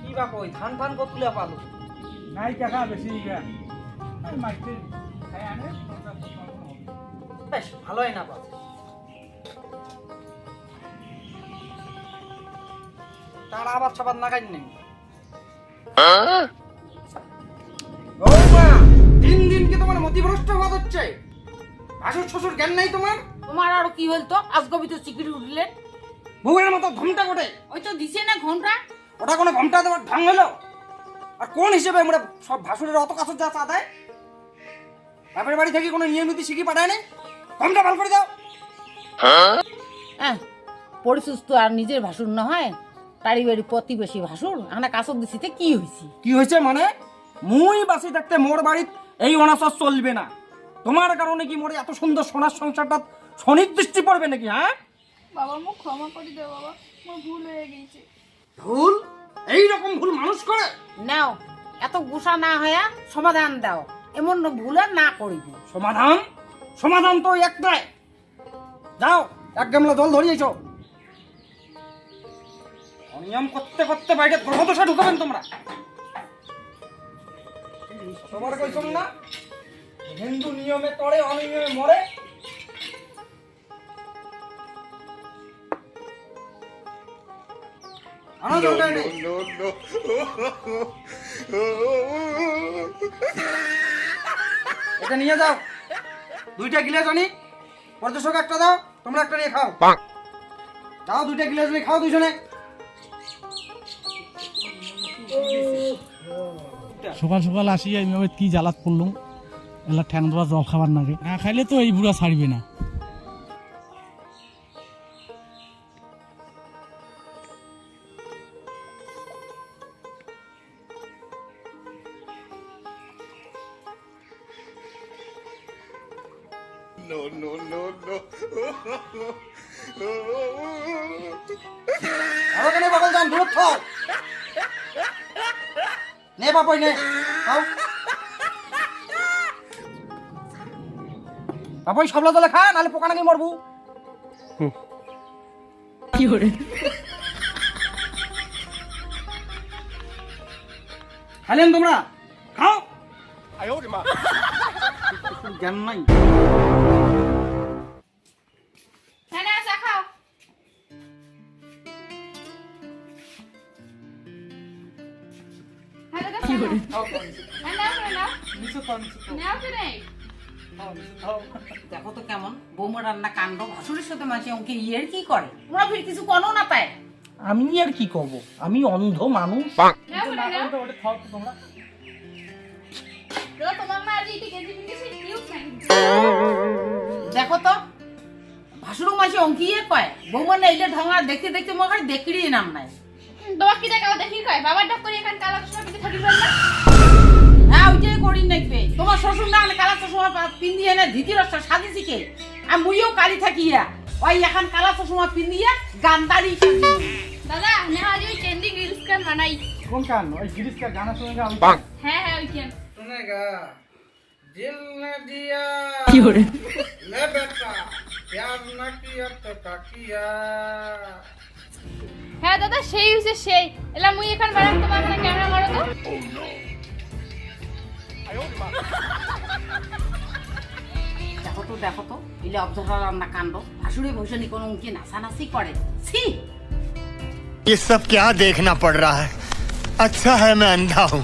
কি বা কই ধান ফান কত তুলে পালো? নাই টাকা বেশি খাই আনে। বেশ ভালোই না পাচ্ছে তার আবার সবার নাগাই নেই। দিন দিন কি তোমার মতিভ্রষ্ট হওয়া হচ্ছে ভাসুর শ্বশুর জ্ঞান নাই তোমার? তোমার আরও কি হইতো আজগবি তো চিকিরি উঠলেন। বউয়ের মতো ঘমটা কোটে ওই তো দিছে না ঘণ্টা ওটা কোনো ঘমটা দেওয়ার ঢং হলো আর কোন হিসেবে আমরা সব ভাসুরের অত কাছে যা চা দেয়? বাপের বাড়ি থেকে কোনো নিয়ম নীতি শিখি পাঠায় নাই ঘমটা ভালো করে দাও। হ্যাঁ পরিশুস তো আর নিজের ভাসুর না হয়? তারি বাড়ি প্রতিবেশী ভাসুর? আনা কাছর দিছিতে কি হইছি? কি হয়েছে মানে? মুই বাসি থাকতে মোর বাড়িত এই অনাচার চলবে না। তোমার কারণে কি মোর এত সুন্দর সোনার সংসারটা সনির্দৃষ্টি পড়বে নাকি হ্যাঁ? বাবা মোক ক্ষমা করে দাও বাবা মোর ভুল হয়ে গেছে। ভুল? এই রকম ভুল মানুষ করে? নাও এত গুসা না হয়া সমাধান দাও এমন ভুল আর না করিব। সমাধান? সমাধান তো একটাই। যাও এক গামলা জল ধরিয়েছ অনিয়ম করতে করতে বাইরে গ্রহদশা ঢুকাবেন তোমরা। তোমার কইছম না? হিন্দু নিয়মে তরে অনিয়মে মরে আনা দরকার নেই এটা নিয়ে যাও। দুইটা গিলাস আনি। পর্যটক একটা দাও তোমরা একটা নিয়ে খাও। দাও দুইটা গিলাস নিয়ে খাও দুজনে সকাল সকাল আসি আমি কি জ্বালাত পড়লুম? এলা ঠ্যাং ধরা জল খাবার নাগে। না খাইলে তো এই বুড়া ছাড়বে না। আরও কেন বাবল যান দূর থাক নে বাপই নে খাও। বাপই সবলা দলে খা নালে পোকা নাকি মরবু। খাইলেন তোমরা খাও। জ্ঞান নাই। দেখো তো কেমন বৌমা রান্না কাণ্ড ভাসুরের সাথে মাঝে অঙ্কে ইয়ের কি করে? ওরা ফির কিছু কোনো না পায় আমি আর কি করব? আমি অন্ধ মানুষ। দেখো তো ভাসুরও মাঝে অঙ্কি ইয়ে কয় বৌমা না এলে ঢঙা দেখতে দেখতে মনে হয় নাম নাই বাবা কি দেখাও দেখি কয় বাবার ডাক করে এখান কালা চশমা পিঁধে থাকি না হ্যাঁ ওইটাই করি নাকি তোমার শ্বশুর না হলে কালা চশমা পিন্দি এনে ধীতি রসটা সাজি শিখে আর মুইও কালি থাকিয়া ওই এখন কালা চশমা পিন্দিয়া গান দাঁড়িয়ে দাদা নেহা যে কেন্দি গ্রিলস কান বানাই। কোন কান ওই গ্রিলস কান গানা শুনে গা হ্যাঁ হ্যাঁ ওই কেন শুনে গা দিল না দিয়া। কি হরে লে বেটা প্যার না কিয়া তো কাকিয়া হ্যাঁ দাদা সেই হইছে সেই এলা মুই এখান বাড়াম তোমার এখানে ক্যামেরা মারো তো দেখো তো দেখো তো ইলে অবজার্ভার রান্না কাণ্ড ভাসুরে ভূষণী কোনো উনকে নাচানাচি করে ছি ये सब क्या देखना पड़ रहा है अच्छा है मैं अंधा हूँ